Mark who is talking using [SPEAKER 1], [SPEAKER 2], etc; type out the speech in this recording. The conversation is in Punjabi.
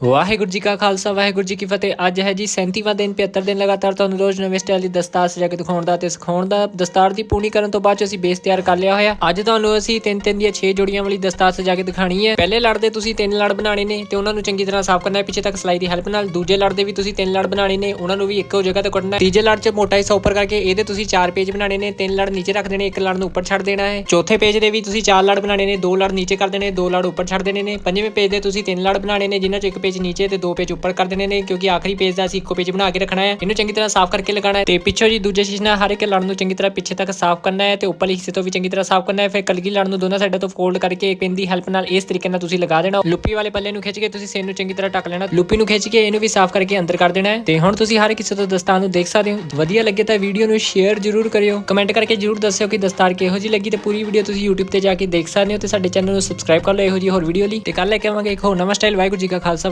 [SPEAKER 1] ਵਾਹਿਗੁਰੂ ਜੀ ਕਾ ਖਾਲਸਾ, ਵਾਹਿਗੁਰੂ ਜੀ ਕੀ ਫਤਿਹ। ਅੱਜ ਹੈ ਜੀ 37ਵਾਂ ਦਿਨ 75 ਦਿਨ ਲਗਾਤਾਰ ਤੁਹਾਨੂੰ ਰੋਜ਼ ਨਵੇਂ ਸਟਾਈਲ ਦੀ ਦਸਤਾਰ ਸਜਾ ਕੇ ਦਿਖਾਉਣ ਦਾ ਤੇ ਸਿਖਾਉਣ ਦਾ ਦਸਤਾਰ ਦੀ ਪੂਣੀ ਕਰਨ ਤੋਂ ਬਾਅਦ 'ਚ ਅਸੀਂ ਬੇਸ ਤਿਆਰ ਕਰ ਲਿਆ ਹੋਇਆ। ਅੱਜ ਤੁਹਾਨੂੰ ਅਸੀਂ ਤਿੰਨ ਤਿੰਨ ਦੀਆਂ 6 ਜੋੜੀਆਂ ਵਾਲੀ ਦਸਤਾਰ ਸਜਾ ਕੇ ਦਿਖਾਣੀ ਹੈ। ਪਹਿਲੇ ਲੜ ਦੇ ਤੁਸੀਂ ਤਿੰਨ ਲੜ ਬਣਾਣੇ ਨੇ ਤੇ ਉਹਨਾਂ ਨੂੰ ਚੰਗੀ ਤਰ੍ਹਾਂ ਸਾਫ਼ ਕਰਨਾ ਹੈ। ਪਿੱਛੇ ਤੱਕ ਸਲਾਈ ਦੀ ਹੈਲਪ ਨਾਲ ਦੂਜੇ ਲੜ ਦੇ ਵੀ ਤੁਸੀਂ ਤਿੰਨ ਲੜ ਬਣਾਣੇ ਨੇ। ਉਹਨਾਂ ਨੂੰ ਵੀ ਇੱਕੋ ਜਗ੍ਹਾ ਤੇ ਕੱਢਣਾ ਹੈ। ਤੀਜੇ ਲੜ 'ਚ ਮੋਟਾ ਹਿੱਸਾ ਉੱਪਰ ਕਰਕੇ ਇਹਦੇ ਤੁਸੀਂ ਚਾਰ ਪੇਜ ਬਣਾਣੇ ਨੇ। ਤਿੰਨ ਲੜ ਨੀਚੇ ਰੱਖ ਦੇਣੇ, ਇੱਕ ਲੜ ਨੂੰ ਉੱਪਰ ਛੱਡ ਦੇਣਾ ਹੈ। ਚੌਥੇ ਪੇਜ ਦੇ ਵੀ ਤੁਸੀਂ ਚਾਰ ਲੜ ਬਣਾਣੇ ਨੇ। ਦੋ ਲੜ ਨੀਚੇ ਕਰ ਦੇਣੇ, ਦੋ ਲੜ ਉੱਪਰ ਛੱਡ ਦੇਣੇ ਨੇ। ਪੰਜਵੇਂ ਪੇਜ ਦੇ ਤੁਸੀਂ ਤਿੰਨ ਲੜ ਬਣਾਣੇ ਨੇ, ਜਿਨ੍ਹਾਂ 'ਚ ਇੱਕ ਪੇਜ ਨੀਚੇ ਤੇ ਦੋ ਪੇਜ ਉੱਪਰ ਕਰ ਦੇਣੇ ਨੇ, ਕਿਉਂਕਿ ਆਖਰੀ ਪੇਜ ਦਾ ਅਸੀਂ ਇੱਕੋ ਪੇਜ ਬਣਾ ਕੇ ਰੱਖਣਾ ਹੈ। ਇਹਨੂੰ ਚੰਗੀ ਤਰ੍ਹਾਂ ਸਾਫ਼ ਕਰਕੇ ਲਗਾਉਣਾ ਹੈ ਤੇ ਪਿੱਛੋਂ ਜੀ ਦੂਜੇ ਸ਼ੀਸ਼ ਨਾਲ ਹਰ ਇੱਕ ਲੜ ਨੂੰ ਚੰਗੀ ਤਰ੍ਹਾਂ ਪਿੱਛੇ ਤੱਕ ਸਾਫ਼ ਕਰਨਾ ਹੈ ਤੇ ਉੱਪਰਲੇ ਹਿੱਸੇ ਤੋਂ ਵੀ ਚੰਗੀ ਤਰ੍ਹਾਂ ਸਾਫ਼ ਕਰਨਾ ਹੈ। ਫਿਰ ਕਲਗੀ ਲੜ ਨੂੰ ਦੋਨਾਂ ਸਾਈਡਾਂ ਤੋਂ ਫੋਲਡ ਕਰਕੇ ਪਿੰਨ ਦੀ ਹੈਲਪ ਨਾਲ ਇਸ ਤਰੀਕੇ ਨਾਲ ਤੁਸੀਂ ਲਗਾ ਦੇਣਾ। ਲੁੱਪੀ ਵਾਲੇ ਪੱਲੇ ਨੂੰ ਖਿੱਚ ਕੇ ਤੁਸੀਂ ਸਿਰ ਨੂੰ ਚੰਗੀ ਤਰ੍ਹਾਂ ਢੱਕ ਲੈਣਾ। ਲੁੱਪੀ ਨੂੰ ਖਿੱਚ ਕੇ ਇਹਨੂੰ ਵੀ ਸਾਫ਼ ਕਰਕੇ ਅੰਦਰ ਕਰ ਦੇਣਾ ਹੈ। ਤੇ ਹੁਣ ਤੁਸੀਂ ਹਰ ਇੱਕ ਹਿੱਸੇ ਤੋਂ ਦਸਤਾਰ ਨੂੰ ਦੇਖ ਸਕਦੇ ਹੋ। ਵਧੀਆ ਲੱਗੇ ਤਾਂ ਵੀਡੀਓ ਨੂੰ ਸ਼ੇਅਰ ਜ਼ਰੂਰ ਕਰਿਓ। ਕਮੈਂਟ ਕਰਕੇ ਜ਼ਰੂਰ ਦੱਸਿਓ ਕਿ ਦਸਤਾਰ ਕਿਹੋ ਜਿਹੀ ਲੱਗੀ ਤੇ ਪੂਰੀ ਵੀਡੀਓ ਤੁਸੀਂ YouTube ਤੇ ਜਾ ਕੇ ਦੇਖ ਸਕਦੇ ਹੋ ਤੇ ਸਾਡੇ ਚੈਨਲ ਨੂੰ ਸਬਸਕ੍ਰਾਈਬ ਕਰ ਲਓ ਇਹੋ ਜਿਹੀ ਹੋਰ ਵੀਡੀਓ ਲਈ। ਤੇ ਕੱਲ ਲੈ ਕੇ ਆਵਾਂਗੇ ਇੱਕ ਹੋਰ ਨਵਾਂ ਸਟਾਈਲ ਵਾਹਿਗੁਰੂ ਜੀ ਕਾ ਖਾਲਸਾ